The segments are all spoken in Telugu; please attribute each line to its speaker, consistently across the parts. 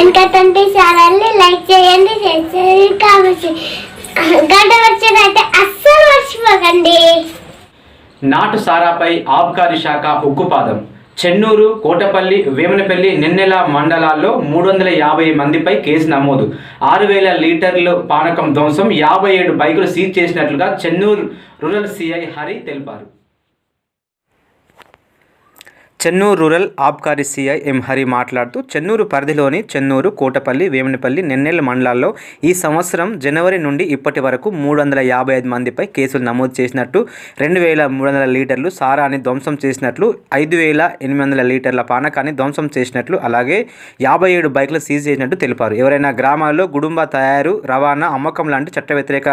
Speaker 1: వెనకతంటే ఛానల్ని లైక్ చేయండి షేర్ చేయండి గంట వచ్చినట్టే అస్సలు మర్చిపోకండి.
Speaker 2: నాటు సారాపై ఆబ్కారీ శాఖ ఉక్కుపాదం చెన్నూరు కోటపల్లి వేమనపల్లి నిన్నెల మండలాల్లో మూడు వందల యాభై మందిపై కేసు నమోదు. ఆరు వేల లీటర్లు పానకం ధ్వంసం యాభై ఏడు బైకులు సీజ్ చేసినట్లుగా చెన్నూరు రూరల్ సిఐ హరి తెలిపారు. చెన్నూరు రూరల్ ఆబ్కారీ సీఐ ఎం హరి మాట్లాడుతూ చెన్నూరు పరిధిలోని చెన్నూరు కోటపల్లి వేమనపల్లి నెన్నెల మండలాల్లో ఈ సంవత్సరం జనవరి నుండి ఇప్పటి వరకు మూడు వందల యాభై ఐదు మందిపై కేసులు నమోదు చేసినట్టు రెండు వేల మూడు వందల లీటర్లు సారాన్ని ధ్వంసం చేసినట్లు ఐదు వేల ఎనిమిది వందల లీటర్ల పానకాన్ని ధ్వంసం చేసినట్లు అలాగే యాభై ఏడు బైకులు సీజ్ చేసినట్టు తెలిపారు. ఎవరైనా గ్రామాల్లో గుడుంబ తయారు రవాణా అమ్మకం లాంటి చట్ట వ్యతిరేక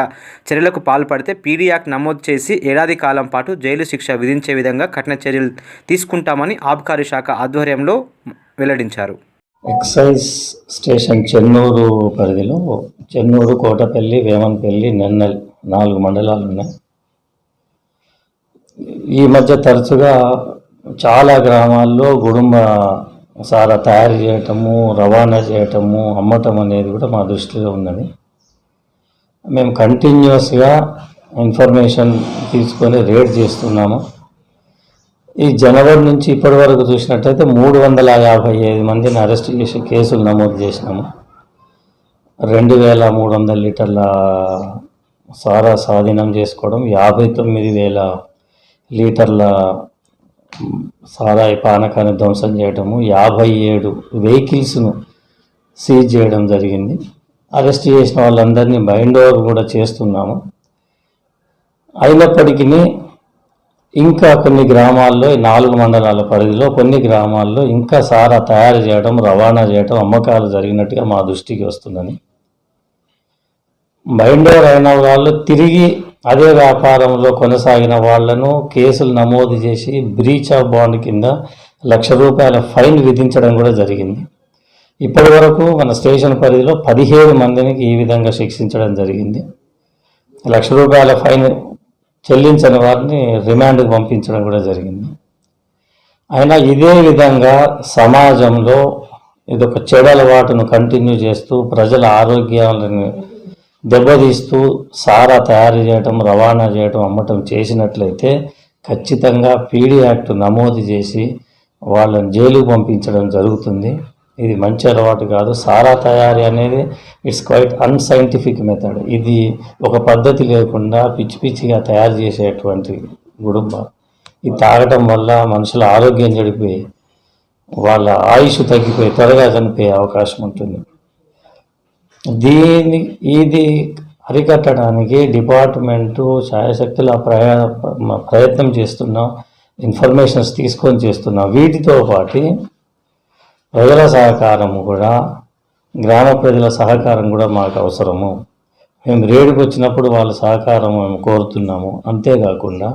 Speaker 2: చర్యలకు పాల్పడితే పీడీ యాక్ట్ నమోదు చేసి ఏడాది కాలం పాటు జైలు శిక్ష విధించే విధంగా కఠిన చర్యలు తీసుకుంటామని ఆబ్కారీ శాఖ ఆధ్వర్యంలో వెల్లడించారు.
Speaker 3: ఎక్సైజ్ స్టేషన్ చెన్నూరు పరిధిలో చెన్నూరు కోటపల్లి వేమన్పల్లి నెన్నెల్ నాలుగు మండలాలు ఉన్నాయి. ఈ మధ్య తరచుగా చాలా గ్రామాల్లో గుడుంబ సారా తయారు చేయటము రవాణా చేయటము అమ్మటం అనేది కూడా మా దృష్టిలో ఉన్నది. మేము కంటిన్యూస్గా ఇన్ఫర్మేషన్ తీసుకొని రేడ్ చేస్తున్నాము. ఈ జనవరి నుంచి ఇప్పటి వరకు చూసినట్టయితే మూడు వందల యాభై ఐదు మందిని అరెస్ట్ చేసి కేసులు నమోదు చేసినాము. రెండు వేల మూడు వందల లీటర్ల సారా స్వాధీనం చేసుకోవడం యాభై తొమ్మిది వేల లీటర్ల సారాయి పానకాన్ని ధ్వంసం చేయడము యాభై ఏడు వెహికల్స్ను సీజ్ చేయడం జరిగింది. అరెస్ట్ చేసిన వాళ్ళందరినీ బైండ్ ఓవర్ కూడా చేస్తున్నాము. అయినప్పటికీ ఇంకా కొన్ని గ్రామాల్లో నాలుగు మండలాల పరిధిలో కొన్ని గ్రామాల్లో ఇంకా సారా తయారు చేయడం రవాణా చేయడం అమ్మకాలు జరిగినట్టుగా మా దృష్టికి వస్తుందని. బైండోర్ అయిన వాళ్ళు తిరిగి అదే వ్యాపారంలో కొనసాగిన వాళ్ళను కేసులు నమోదు చేసి బ్రీచ్ ఆఫ్ బాండ్ కింద లక్ష రూపాయల ఫైన్ విధించడం కూడా జరిగింది. ఇప్పటి వరకు మన స్టేషన్ పరిధిలో పదిహేడు మందిని ఈ విధంగా శిక్షించడం జరిగింది. లక్ష రూపాయల ఫైన్ చెల్లించని వారిని రిమాండ్కి పంపించడం కూడా జరిగింది. అయినా ఇదే విధంగా సమాజంలో ఇదొక చెడు అలవాటును కంటిన్యూ చేస్తూ ప్రజల ఆరోగ్యాలను దెబ్బతీస్తూ సారా తయారు చేయటం రవాణా చేయటం అమ్మటం చేసినట్లయితే ఖచ్చితంగా పీడీ యాక్ట్ నమోదు చేసి వాళ్ళని జైలుకు పంపించడం జరుగుతుంది. ఇది మంచి అలవాటు కాదు. సారా తయారీ అనేది ఇట్స్ క్వైట్ అన్సైంటిఫిక్ మెథడ్. ఇది ఒక పద్ధతి లేకుండా పిచ్చి పిచ్చిగా తయారు చేసేటువంటి గుడుంబ. ఇది తాగటం వల్ల మనుషుల ఆరోగ్యం చెడిపోయి వాళ్ళ ఆయుష్ తగ్గిపోయి త్వరగా చనిపోయే అవకాశం ఉంటుంది. దీని ఇది అరికట్టడానికి డిపార్ట్మెంటు ఛాయశక్తుల ప్రయా ప్రయత్నం చేస్తున్నాం ఇన్ఫర్మేషన్స్ తీసుకొని చేస్తున్నాం. వీటితో పాటు ప్రజల సహకారము కూడా గ్రామ ప్రజల సహకారం కూడా మాకు అవసరము. మేము రేడుకు వచ్చినప్పుడు వాళ్ళ సహకారం మేము కోరుతున్నాము. అంతేకాకుండా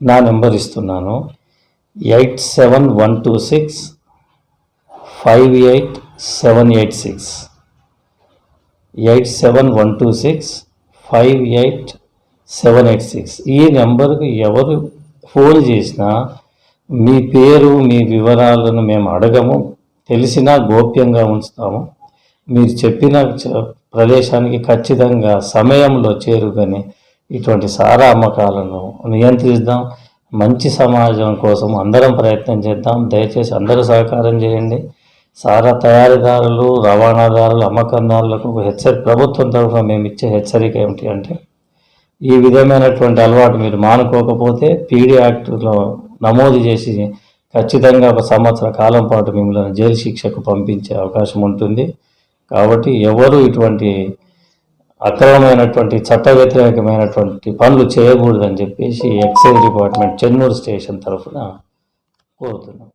Speaker 3: నా నెంబర్ ఇస్తున్నాను. Eight seven one two six five eight seven eight six. Eight seven one two six five eight seven eight six. ఈ నెంబర్కు ఎవరు ఫోన్ చేసినా మీ పేరు మీ వివరాలను మేము అడగము. తెలిసినా గోప్యంగా ఉంచుతాము. మీరు చెప్పిన ప్రదేశానికి ఖచ్చితంగా సమయంలో చేరుకొని ఇటువంటి సారా అమ్మకాలను నియంత్రిద్దాం. మంచి సమాజం కోసం అందరం ప్రయత్నం చేద్దాం. దయచేసి అందరూ సహకారం చేయండి. సారా తయారీదారులు రవాణాదారులు అమ్మకందారులకు హెచ్చరి ప్రభుత్వం తరఫున మేము ఇచ్చే హెచ్చరిక ఏమిటి అంటే ఈ విధమైనటువంటి అలవాటు మీరు మానుకోకపోతే పీడీ యాక్ట్లో నమోదు చేసి ఖచ్చితంగా ఒక సంవత్సర కాలం పాటు మిమ్మల్ని జైలు శిక్షకు పంపించే అవకాశం ఉంటుంది. కాబట్టి ఎవరు ఇటువంటి అక్రమమైనటువంటి చట్ట వ్యతిరేకమైనటువంటి పనులు చేయకూడదని చెప్పేసి ఎక్సైజ్ డిపార్ట్మెంట్ చెన్నూరు స్టేషన్ తరఫున కోరుతున్నాం.